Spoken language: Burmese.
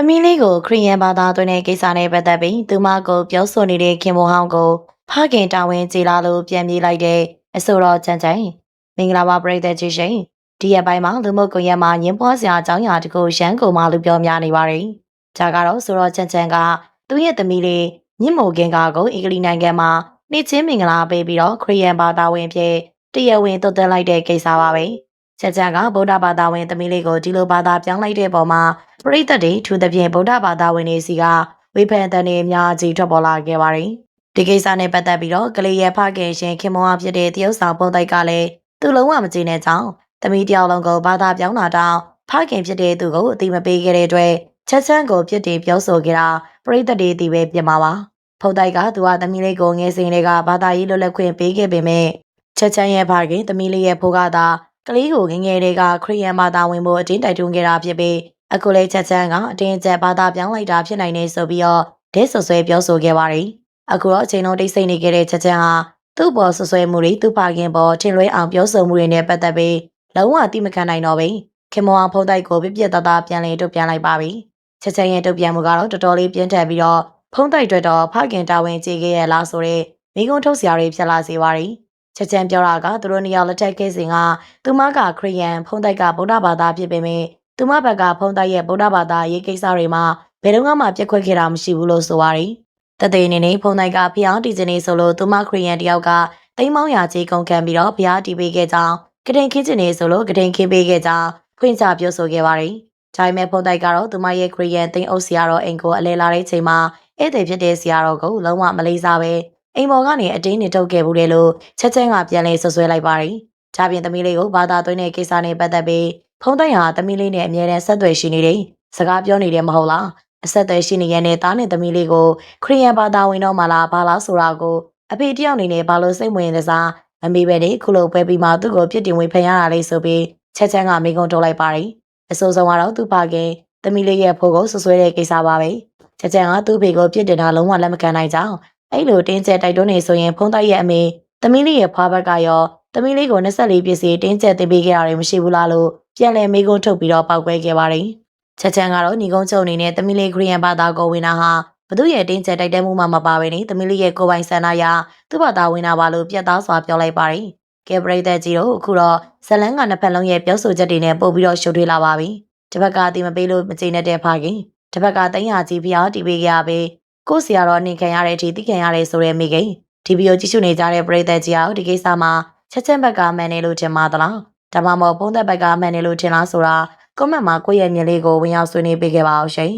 သမီးလေးကိုခရီးယန်ဘာသာသွင်းတဲ့ကိစ္စနဲ့ပတ်သက်ပြီးသူမကိုပြောဆိုနေတဲ့ခင်မိုဟောင်းကိုဖခင်တာဝန်ကျေလာလို့ပြန်ပြေးလိုက်တဲ့အဆိုတော်ချန်ချန်မင်္ဂလာပါပရိသတ်ကြီးရှင်ဒီရက်ပိုင်းမှာလူမှုကွန်ရက်မှာညင်ပွားစရာအကြောင်းအရာတခုရန်ကုန်မှာလူပြောများနေပါတယ်။ဒါကတော့ဆိုတော်ချန်ချန်ကသူ့ရဲ့သမီးလေးမြင့်မိုခင်ကားကိုအင်္ဂလိပ်နိုင်ငံမှာနေ့ချင်းမင်္ဂလာပေးပြီးတော့ခရီးယန်ဘာသာဝင်ဖြစ်တရားဝင်သွတ်သွင်းလိုက်တဲ့ကိစ္စပါပဲ။ ချန်ချန်ကဗုဒ္ဓဘာသာဝင်သမီးလေးကိုဒီလိုဘာသာပြောင်းလိုက်တဲ့ပုံမှာပရိသတ်တွေထူးသဖြင့်ဗုဒ္ဓဘာသာဝင်တွေစီကဝိဖန်တန်တွေအများကြီးထွက်ပေါ်လာခဲ့ပါတယ်။ဒီကိစ္စနဲ့ပတ်သက်ပြီးတော့ကလေးရဲ့ဖခင်ရှင်ခင်မောင်ဖြစ်တဲ့တရုတ်ဆောင်ပုံတိုက်ကလည်းသူ့လုံးဝမကြည့်တဲ့ကြောင်းသမီးတယောက်လုံးကိုဘာသာပြောင်းလာတောင်းဖခင်ဖြစ်တဲ့သူကိုအတိမပေးခဲ့တဲ့အတွက်ချက်ချမ်းကိုပြစ်တင်ပြောဆိုခဲ့တာပရိသတ်တွေအတိပဲပြင်ပါပါ။ဖုန်တိုက်ကသူကသမီးလေးကိုငယ်စဉ်တွေကဘာသာရေးလွတ်လပ်ခွင့်ပေးခဲ့ပေမဲ့ချက်ချမ်းရဲ့ဖခင်သမီးလေးရဲ့ဖိုးကသာ ကလေးကိုငငယ်တွေကခရီးယန်ဘာသာဝင်ဖို့အတင်းတိုက်တွန်းခဲ့တာဖြစ်ပြီးအခုလေးချက်ချမ်းကအတင်းအကျပ်ဘာသာပြောင်းလိုက်တာဖြစ်နိုင်နေဆိုပြီးတော့ဒဲဆွဆွဲပြောဆိုခဲ့ပါတယ်။အခုတော့အချိန်လုံးတိတ်ဆိတ်နေခဲ့တဲ့ချက်ချမ်းဟာသူ့ပေါ်ဆွဆွဲမှုတွေသူ့ပါခင်ပေါ်ထင်လွဲအောင်ပြောဆိုမှုတွေနဲ့ပတ်သက်ပြီးလုံးဝအတိမခံနိုင်တော့ဘူး။ခင်မောင်ဖုံးတိုက်ကိုပြပြတသားပြန်လေတုတ်ပြန်လိုက်ပါပြီ။ချက်ချမ်းရဲ့တုတ်ပြန်မှုကတော့တော်တော်လေးပြင်းထန်ပြီးတော့ဖုံးတိုက်အတွက်တော့ဖခင်တာဝန်ကြီးခဲ့ရလားဆိုတဲ့မိကုံးထုတ်စရာတွေဖြစ်လာစေပါတယ်။ ချက်ချမ်းပြောတာကသူတို့နှစ်ယောက်လက်ထပ်ခဲ့စဉ်ကသူမကခရီးယန်ဖုံးတိုက်ကဗုဒ္ဓဘာသာဖြစ်ပေမဲ့သူမဘက်ကဖုံးတိုက်ရဲ့ဗုဒ္ဓဘာသာရေးကိစ္စတွေမှာဘယ်တော့မှပြက်ခွက်ခဲ့တာမရှိဘူးလို့ဆိုပါတယ်။တသေးအနေနဲ့ဖုံးတိုက်ကဖျောင်းတီချင်နေဆိုလို့သူမခရီးယန်တယောက်ကတိမ်မောင်းရာကြီးကုန်ခံပြီးတော့ဘုရားတီးပေးခဲ့ကြောင်းကတိန်ခင်းချင်နေဆိုလို့ကတိန်ခင်းပေးခဲ့ကြောင်းဖွင့်ချပြောဆိုခဲ့ပါတယ်။ဒါပေမဲ့ဖုံးတိုက်ကတော့သူမရဲ့ခရီးယန်တိမ်အုပ်ဆရာတော်အိမ်ကိုအလဲလာတဲ့ချိန်မှာဧည့်သည်ဖြစ်တဲ့ဆရာတော်ကိုလုံးဝမလေးစားပဲ အိမ်ပေါ်ကနေအတင်းနေထုတ်ခဲ့ဘူးလေလို့ချက်ချင်းကပြန်လဲဆွဆွဲလိုက်ပါတယ်။ဒါပြင်သမီးလေးကိုဘာသာသွင်းတဲ့ကိစ္စနဲ့ပတ်သက်ပြီးဖုံးတိုက်ဟာသမီးလေးနဲ့အမြဲတမ်းဆက်သွယ်ရှိနေတယ်။စကားပြောနေတယ်မဟုတ်လား။အဆက်အသွယ်ရှိနေရတဲ့သားနဲ့သမီးလေးကိုခရီးယန်ဘာသာဝင်တော့မှလားဘာလားဆိုတာကိုအဖေတယောက်အနေနဲ့ဘာလို့စိတ်ဝင်နေစားမမေပဲလေခုလိုပဲပြီးမှသူ့ကိုပြစ်တင်ဝင်ဖန်ရတာလေးဆိုပြီးချက်ချမ်းကမိကုံထုတ်လိုက်ပါတယ်။အဆိုးဆုံးကတော့သူ့ဖခင်သမီးလေးရဲ့ဖိုးကိုဆွဆွဲတဲ့ကိစ္စပါပဲ။ချက်ချမ်းကသူ့ဖေကိုပြစ်တင်တာလုံးဝလက်မခံနိုင်ကြောင်း အဲ့လိုတင်းကျပ်တိုက်တွန်းနေဆိုရင်ဖုံးတိုက်ရဲ့အမေသမီးလေးရဲ့ဖွားဘက်ကရောသမီးလေးကို24ပြည့်စီတင်းကျပ်တင်ပေးခဲ့တာတွေမရှိဘူးလားလို့ပြန်လဲမိကုံးထုတ်ပြီးတော့ပောက်ကွဲခဲ့ပါတယ်။ချက်ချမ်းကတော့ညီကုန်းချုပ်အနေနဲ့သမီးလေးခရီးယန်ဘာသာကိုဝင်တာဟာဘသူရဲ့တင်းကျပ်တိုက်တဲမှုမှမပါဘဲနေသမီးလေးရဲ့ကိုယ်ပိုင်ဆန္ဒအရသူ့ဘာသာဝင်တာပါလို့ပြတ်သားစွာပြောလိုက်ပါတယ်။ကဲပရိသတ်ကြီးတို့အခုတော့ဇလန်းကနှစ်ဖက်လုံးရဲ့ပြောဆိုချက်တွေနဲ့ပို့ပြီးတော့ရှုပ်ထွေးလာပါပြီ။တစ်ဖက်ကအတိမပေးလို့မကျေနပ်တဲ့ဖခင်တစ်ဖက်ကတန်းရကြီးဖျားတီးပေးကြပြီး ကို့ဆရာတော်နေခံရတဲ့အထိသိခံရတယ်ဆိုတဲ့မိခင်ဒီဗီဒီယိုကြည့်ရှုနေကြတဲ့ပရိသတ်ကြီးအောင်ဒီကိစ္စမှာချက်ချင်းဘက်ကမှန်နေလို့ထင်ပါသလားဒါမှမဟုတ်ပုံသက်ဘက်ကမှန်နေလို့ထင်လားဆိုတာကွန်မန့်မှာကိုယ့်ရဲ့မြင်လေးကိုဝင်ရောက်ဆွေးနွေးပေးခဲ့ပါအောင်ရှင်